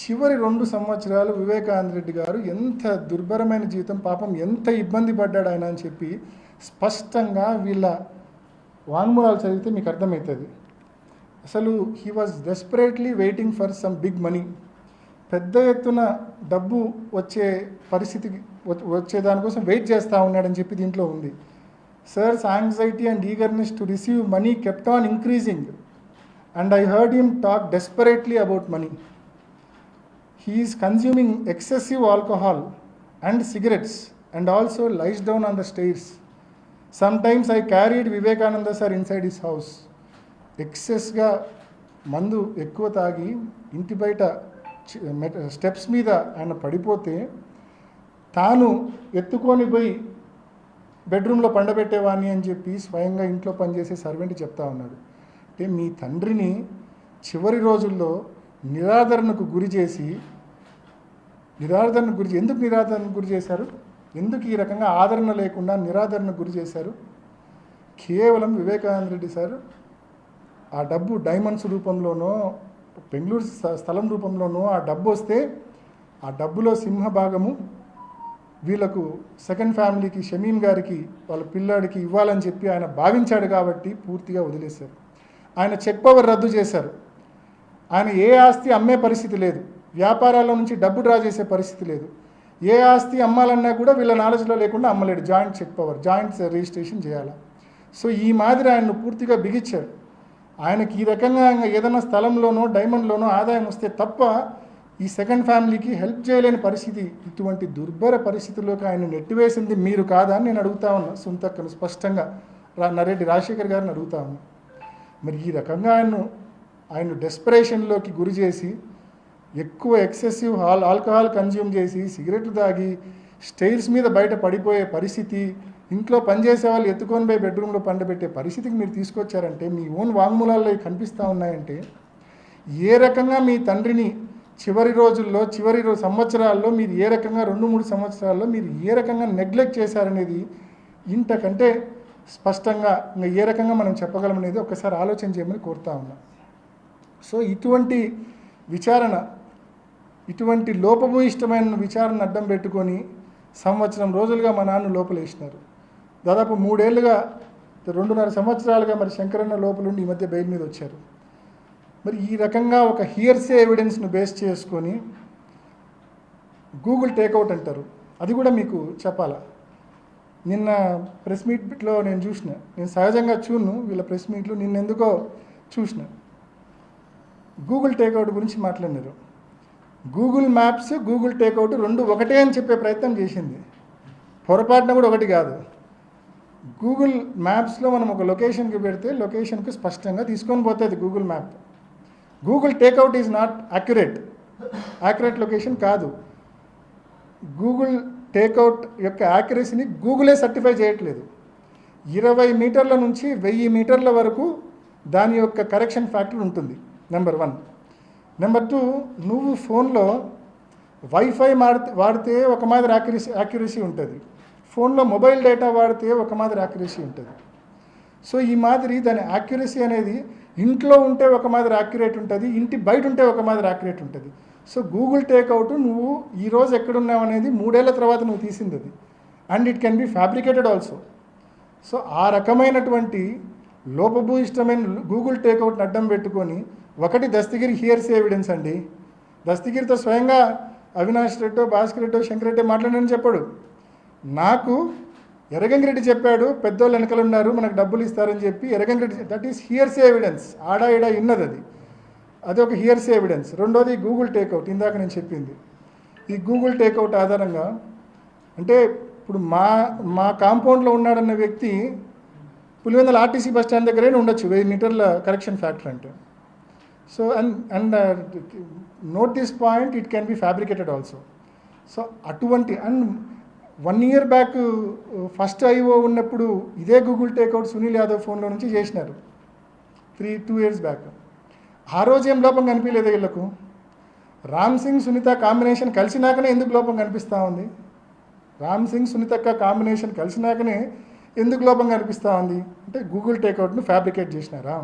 చివరి రెండు సంవత్సరాలు వివేకానంద రెడ్డి గారు ఎంత దుర్భరమైన జీవితం పాపం ఎంత ఇబ్బంది పడ్డాడు ఆయన అని చెప్పి స్పష్టంగా వీళ్ళ వాంగ్మూలాలు చదివితే మీకు అర్థమవుతుంది. అసలు he was desperately waiting for some big money పెద్ద ఎత్తున డబ్బు వచ్చే పరిస్థితికి వచ్చే దానికోసం వెయిట్ చేస్తూ ఉన్నాడని చెప్పి దీంట్లో ఉంది. Sir's anxiety and eagerness to receive money kept on increasing and I heard him talk desperately about money he is consuming excessive alcohol and cigarettes and also lies down on the stairs. Sometimes I carried Vivekananda sir inside his house. ఎక్సెస్గా మందు ఎక్కువ తాగి ఇంటి బయట చి- మెట- steps మీద ఆయన పడిపోతే తాను ఎత్తుకొని పోయి బెడ్రూమ్లో పండబెట్టేవాడిని అని చెప్పి స్వయంగా ఇంట్లో పనిచేసే సర్వెంట్ చెప్తా ఉన్నాడు అంటే మీ తండ్రిని చివరి రోజుల్లో నిరాదరణకు గురి చేసి నిరాదరణ గురి ఎందుకు నిరాదరణకు గురి చేశారు? ఎందుకు ఈ రకంగా ఆదరణ లేకుండా నిరాదరణకు గురి చేశారు? కేవలం వివేకానంద రెడ్డి సార్ ఆ డబ్బు డైమండ్స్ రూపంలోనో బెంగళూరు స్థలం రూపంలోనో ఆ డబ్బు వస్తే ఆ డబ్బులో సింహ భాగము వీళ్ళకు సెకండ్ ఫ్యామిలీకి షమీన్ గారికి వాళ్ళ పిల్లాడికి ఇవ్వాలని చెప్పి ఆయన భావించాడు కాబట్టి పూర్తిగా వదిలేశారు. ఆయన చెక్ పవర్ రద్దు చేశారు. ఆయన ఏ ఆస్తి అమ్మే పరిస్థితి లేదు. వ్యాపారాల నుంచి డబ్బు డ్రా చేసే పరిస్థితి లేదు. ఏ ఆస్తి అమ్మాలన్నా కూడా వీళ్ళ నాలెడ్జ్లో లేకుండా అమ్మలేడు. Joint check power joint registration చేయాలి? సో ఈ మాదిరి ఆయన్ను పూర్తిగా బిగించాడు ఆయనకి ఈ రకంగా ఏదైనా స్థలంలోనో డైమండ్లోనో ఆదాయం వస్తే తప్ప ఈ సెకండ్ ఫ్యామిలీకి హెల్ప్ చేయలేని పరిస్థితి. ఇటువంటి దుర్భర పరిస్థితుల్లోకి ఆయన నెట్టివేసింది మీరు కాదా అని నేను అడుగుతా ఉన్నా. సొంతక్కను స్పష్టంగా రా నరెడ్డి రాజశేఖర్ గారిని అడుగుతా ఉన్నా. మరి ఈ రకంగా ఆయన్ను ఆయన డెస్పరేషన్లోకి గురి చేసి ఎక్కువ ఎక్సెసివ్ ఆల్ ఆల్కహాల్ కన్జ్యూమ్ చేసి సిగరెట్లు తాగి స్టైల్స్ మీద బయట పడిపోయే పరిస్థితి ఇంట్లో పనిచేసే వాళ్ళు ఎత్తుకొని పోయి బెడ్రూమ్లో పండబెట్టే పరిస్థితికి మీరు తీసుకొచ్చారంటే మీ ఓన్ వాంగ్మూలాల్లో కనిపిస్తూ ఉన్నాయంటే ఏ రకంగా మీ తండ్రిని చివరి రోజుల్లో చివరి రో సంవత్సరాల్లో మీరు ఏ రకంగా రెండు మూడు సంవత్సరాల్లో మీరు ఏ రకంగా నెగ్లెక్ట్ చేశారనేది ఇంతకంటే స్పష్టంగా ఇంకా ఏ రకంగా మనం చెప్పగలం అనేది ఒకసారి ఆలోచన చేయమని కోరుతా ఉన్నా. సో ఇటువంటి విచారణ ఇటువంటి లోపభూయిష్టమైన విచారణ అడ్డం పెట్టుకొని సంవత్సరం రోజులుగా మా నాన్న లోపలేసినారు. దాదాపు మూడేళ్ళుగా రెండున్నర సంవత్సరాలుగా మరి శంకరన్న లోపలుండి ఈ మధ్య బెయిల్ మీద వచ్చారు. మరి ఈ రకంగా ఒక హియర్సే ఎవిడెన్స్ను బేస్ చేసుకొని గూగుల్ టేక్అవుట్ అంటారు. అది కూడా మీకు చెప్పాలా? నిన్న ప్రెస్ మీట్లో నేను చూసిన నేను సహజంగా చూను వీళ్ళ ప్రెస్ మీట్లు నిన్నెందుకో చూసిన. గూగుల్ టేక్అవుట్ గురించి మాట్లాడినారు. గూగుల్ మ్యాప్స్ గూగుల్ టేక్అవుట్ రెండు ఒకటే అని చెప్పే ప్రయత్నం చేసింది. పొరపాటున కూడా ఒకటి కాదు. గూగుల్ మ్యాప్స్లో మనం ఒక లొకేషన్కి పెడితే లొకేషన్కి స్పష్టంగా తీసుకొని పోతుంది Google map Google takeout is not accurate accurate location కాదు. గూగుల్ టేక్అవుట్ యొక్క యాక్యురసీని గూగులే సర్టిఫై చేయట్లేదు. ఇరవై మీటర్ల నుంచి వెయ్యి మీటర్ల వరకు దాని యొక్క కరెక్షన్ ఫ్యాక్టర్ ఉంటుంది. నెంబర్ వన్ నెంబర్ టూ నువ్వు ఫోన్లో వైఫై వాడితే వాడితే ఒక మాదిరి యాక్యురసీ యాక్యురసీ ఉంటుంది. ఫోన్లో మొబైల్ డేటా వాడితే ఒక మాదిరి యాక్యురసీ ఉంటుంది. సో ఈ మాదిరి దాని యాక్యురసీ అనేది ఇంట్లో ఉంటే ఒక మాదిరి యాక్యురేట్ ఉంటుంది ఇంటి బయట ఉంటే ఒక మాదిరి యాక్యురేట్ ఉంటుంది. సో గూగుల్ టేక్అవుట్ నువ్వు ఈరోజు ఎక్కడున్నావు అనేది మూడేళ్ళ తర్వాత నువ్వు తీసింది అది and it can be fabricated also so ఆ రకమైనటువంటి లోపభూయిష్టమైన గూగుల్ టేక్అవుట్ని అడ్డం పెట్టుకొని ఒకటి దస్తగిరి హియర్స్ ఎవిడెన్స్ అండి. దస్తగిరితో స్వయంగా అవినాష్ రెడ్డో భాస్కర్ రెడ్డో శంకర్ రెడ్డి మాట్లాడని చెప్పాడు. నాకు ఎరగంగిరెడ్డి చెప్పాడు పెద్దోళ్ళు వెనకలు ఉన్నారు మనకు డబ్బులు ఇస్తారని చెప్పి Erragangireddy that is hearsay evidence ఆడా ఈడా ఇన్నది అది. అది ఒక హియర్స్ ఎవిడెన్స్ రెండోది గూగుల్ టేక్అవుట్ ఇందాక నేను చెప్పింది. ఈ గూగుల్ టేక్అవుట్ ఆధారంగా అంటే ఇప్పుడు మా మా కాంపౌండ్లో ఉన్నాడన్న వ్యక్తి పులివెందల ఆర్టీసీ బస్ స్టాండ్ దగ్గరే ఉండొచ్చు. వెయ్యి మీటర్ల కరెక్షన్ ఫ్యాక్టర్ అంటే. So and and note point it can be fabricated also so అటువంటి and one year back first IO ఉన్నప్పుడు ఇదే గూగుల్ టేక్అవుట్ సునీల్ యాదవ్ ఫోన్లో నుంచి చేసినారు. త్రీ టూ ఇయర్స్ బ్యాక్ ఆ రోజు ఏం లోపం కనిపించలేదు వీళ్ళకు? రామ్ సింగ్ సునీత కాంబినేషన్ కలిసినాకనే ఎందుకు లోపం కనిపిస్తూ ఉంది? రామ్ సింగ్ సునీతక్క కాంబినేషన్ కలిసినాకనే ఎందుకు లోపం కనిపిస్తూ ఉంది? అంటే గూగుల్ టేక్అవుట్ను ఫ్యాబ్రికేట్ చేసినారా?